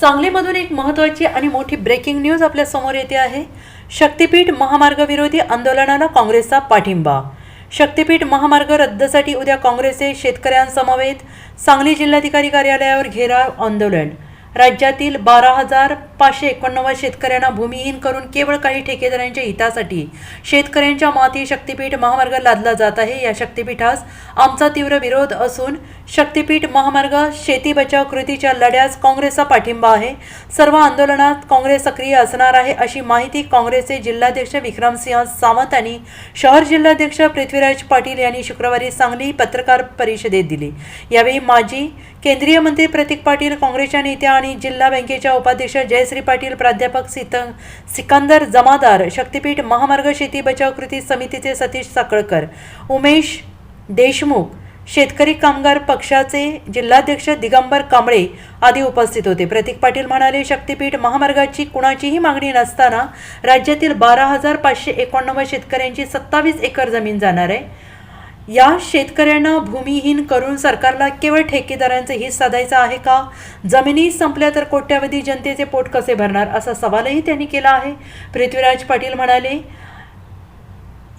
सांगलीमधून एक महत्त्वाची आणि मोठी ब्रेकिंग न्यूज आपल्यासमोर येते आहे. शक्तीपीठ महामार्ग विरोधी आंदोलनाला काँग्रेसचा पाठिंबा. शक्तीपीठ महामार्ग रद्दसाठी उद्या काँग्रेसचे शेतकऱ्यांसमवेत. सांगली जिल्हाधिकारी कार्यालयावर घेराव आंदोलन. राज्यातील बारा हजार पाचशे एकोणनव्वद शेतकऱ्यांना भूमिहीन करून केवळ काही ठेकेदारांच्या हितासाठी शेतकऱ्यांच्या माती शक्तीपीठ महामार्ग लादला जात आहे. या शक्तीपीठास आमचा तीव्र विरोध असून शक्तीपीठ महामार्ग शेती बचाव कृतीच्या लढ्यास काँग्रेसचा पाठिंबा आहे. सर्व आंदोलनात काँग्रेस सक्रिय असणार आहे अशी माहिती काँग्रेसचे जिल्हाध्यक्ष विक्रमसिंह सावंत आणि शहर जिल्हाध्यक्ष पृथ्वीराज पाटील यांनी शुक्रवारी सांगली पत्रकार परिषदेत दिली. यावेळी माजी केंद्रीय मंत्री प्रतीक पाटील काँग्रेसच्या नेत्या आणि जिल्हा बँकेच्या उपाध्यक्ष जयश्री पाटील प्राध्यापक सित सिकंदर जमादार शक्तीपीठ महामार्ग शेती बचाव कृती समितीचे सतीश साकळकर उमेश देशमुख शेतकरी कामगार पक्षाचे जिल्हाध्यक्ष दिगंबर कांबळे आदी उपस्थित होते. प्रतीक पाटील म्हणाले शक्तीपीठ महामार्गाची कुणाचीही मागणी नसताना राज्यातील बारा हजार पाचशे एकोणनव्वद शेतकऱ्यांची सत्तावीस एकर जमीन जाणार आहे. या शेतकऱ्यांना भूमिहीन करून सरकारला केवळ ठेकेदारांचे हित साधायचं आहे का? जमिनी संपल्या तर कोट्यावधी जनतेचे पोट कसे भरणार? असा सवालही त्यांनी केला आहे. पृथ्वीराज पाटील म्हणाले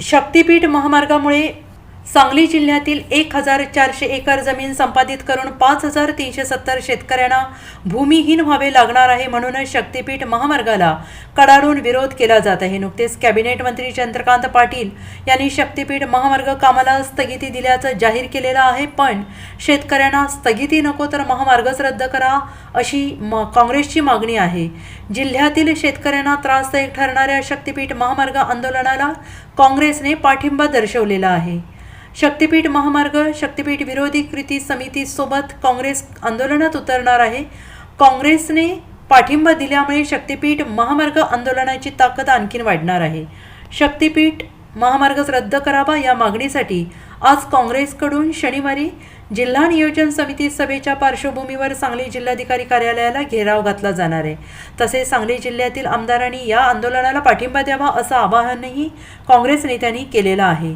शक्तीपीठ महामार्गामुळे सांगली जिल्ह्यातील एक हजार चारशे एकर जमीन संपादित करून पाच हजार तीनशे सत्तर शेतकऱ्यांना भूमिहीन व्हावे लागणार आहे म्हणूनच शक्तीपीठ महामार्गाला कडाडून विरोध केला जात आहे. नुकतेच कॅबिनेट मंत्री चंद्रकांत पाटील यांनी शक्तीपीठ महामार्ग कामाला स्थगिती दिल्याचं जाहीर केलेलं आहे पण शेतकऱ्यांना स्थगिती नको तर महामार्गच रद्द करा अशी म काँग्रेसची मागणी आहे. जिल्ह्यातील शेतकऱ्यांना त्रासदायक ठरणाऱ्या शक्तीपीठ महामार्ग आंदोलनाला काँग्रेसने पाठिंबा दर्शवलेला आहे. शक्तीपीठ महामार्ग शक्तीपीठ विरोधी कृती समितीसोबत काँग्रेस आंदोलनात उतरणार आहे. काँग्रेसने पाठिंबा दिल्यामुळे शक्तीपीठ महामार्ग आंदोलनाची ताकद आणखीन वाढणार आहे. शक्तीपीठ महामार्गच रद्द करावा या मागणीसाठी आज काँग्रेसकडून शनिवारी जिल्हा नियोजन समिती सभेच्या पार्श्वभूमीवर सांगली जिल्हाधिकारी कार्यालयाला घेराव घातला जाणार आहे. तसेच सांगली जिल्ह्यातील आमदारांनी या आंदोलनाला पाठिंबा द्यावा असं आवाहनही काँग्रेस नेत्यांनी केलेलं आहे.